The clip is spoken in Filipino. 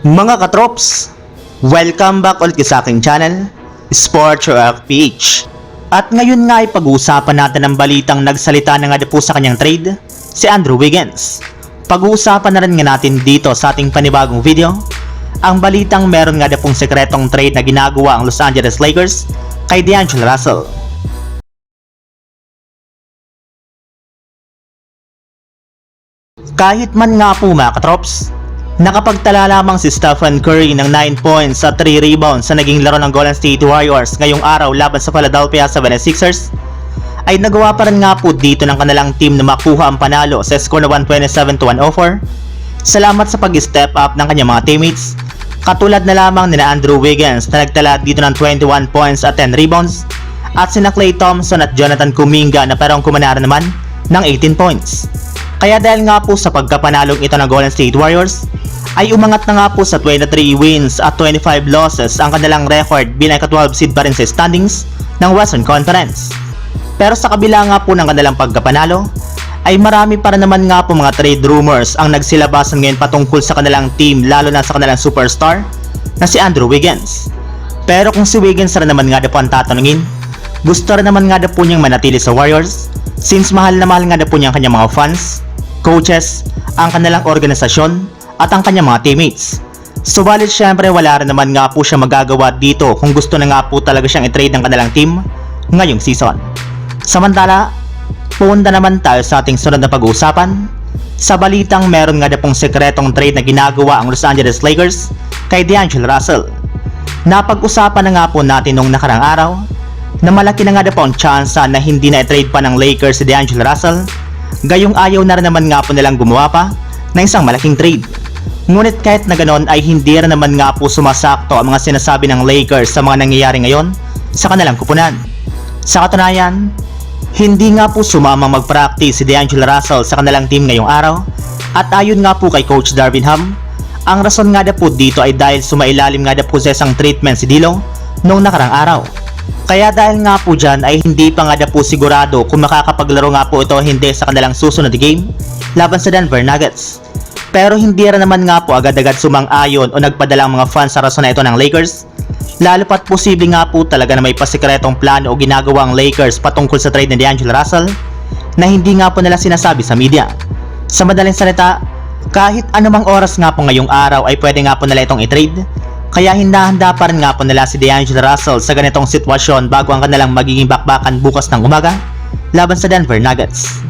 Mga katrops, welcome back ulit sa aking channel, Sports Rock PH. At ngayon nga ay pag-uusapan natin ang balitang nagsalita na nga po sa kanyang trade, si Andrew Wiggins. Pag-uusapan na rin nga natin dito sa ating panibagong video, ang balitang meron nga pong sekretong trade na ginagawa ang Los Angeles Lakers kay D'Angelo Russell. Kahit man nga po mga katrops, nakapagtala lamang si Stephen Curry ng 9 points at 3 rebounds sa naging laro ng Golden State Warriors ngayong araw laban sa Philadelphia 76ers, ay nagawa pa rin nga po dito ng kanilang team na makuha ang panalo sa score na 127 to 104. Salamat sa pag-step up ng kanyang mga teammates, katulad na lamang nila Andrew Wiggins na nagtala dito ng 21 points at 10 rebounds, at sina Klay Thompson at Jonathan Kuminga na parang kumanara naman ng 18 points. Kaya dahil nga po sa pagkapanalong ito ng Golden State Warriors, ay umangat na nga po sa 23 wins at 25 losses ang kanilang record bilang ka-12 seed pa rin sa standings ng Western Conference. Pero sa kabila nga po ng kanilang pagkapanalo, ay marami para naman nga po mga trade rumors ang nagsilabasan ngayon patungkol sa kanilang team lalo na sa kanilang superstar na si Andrew Wiggins. Pero kung si Wiggins rin naman nga na po ang tatanungin, gusto rin naman nga na po niyang manatili sa Warriors since mahal na mahal nga na po niya ang kanyang mga fans, coaches, ang kanilang organisasyon at ang kanyang mga teammates. Subalit syempre wala rin naman nga po siya magagawa dito kung gusto na nga po talaga siyang i-trade ng kanilang team ngayong season. Samantala, punta naman tayo sa ating sunod na pag-uusapan. Sa balitang meron nga na pong sekretong trade na ginagawa ang Los Angeles Lakers kay D'Angelo Russell. Napag-usapan na nga po natin nung nakarang araw na malaki na nga na po ang tsansa na hindi na i-trade pa ng Lakers si D'Angelo Russell gayong ayaw na rin naman nga po nilang gumawa pa ng isang malaking trade. Ngunit kahit na ganon ay hindi rin naman nga po sumasakto ang mga sinasabi ng Lakers sa mga nangyayari ngayon sa kanilang kupunan. Sa katunayan, hindi nga po sumamang mag-practice si D'Angelo Russell sa kanilang team ngayong araw at ayon nga po kay Coach Darvin Ham, ang rason nga na po dito ay dahil sumailalim nga na po sa isang treatment si Dilo noong nakarang araw. Kaya dahil nga po dyan ay hindi pa nga na po sigurado kung makakapaglaro nga po ito hindi sa kanilang susunod game laban sa Denver Nuggets. Pero hindi rin naman nga po agad-agad sumang-ayon o nagpadalang mga fans sa rason na ito ng Lakers. Lalo pat posible nga po talaga na may pasikretong plano o ginagawa ang Lakers patungkol sa trade ni D'Angelo Russell na hindi nga po nila sinasabi sa media. Sa madaling salita, kahit anumang oras nga po ngayong araw ay pwede nga po nila itong i-trade kaya hinahanda pa rin nga po nila si D'Angelo Russell sa ganitong sitwasyon bago ang kanilang magiging bakbakan bukas ng umaga laban sa Denver Nuggets.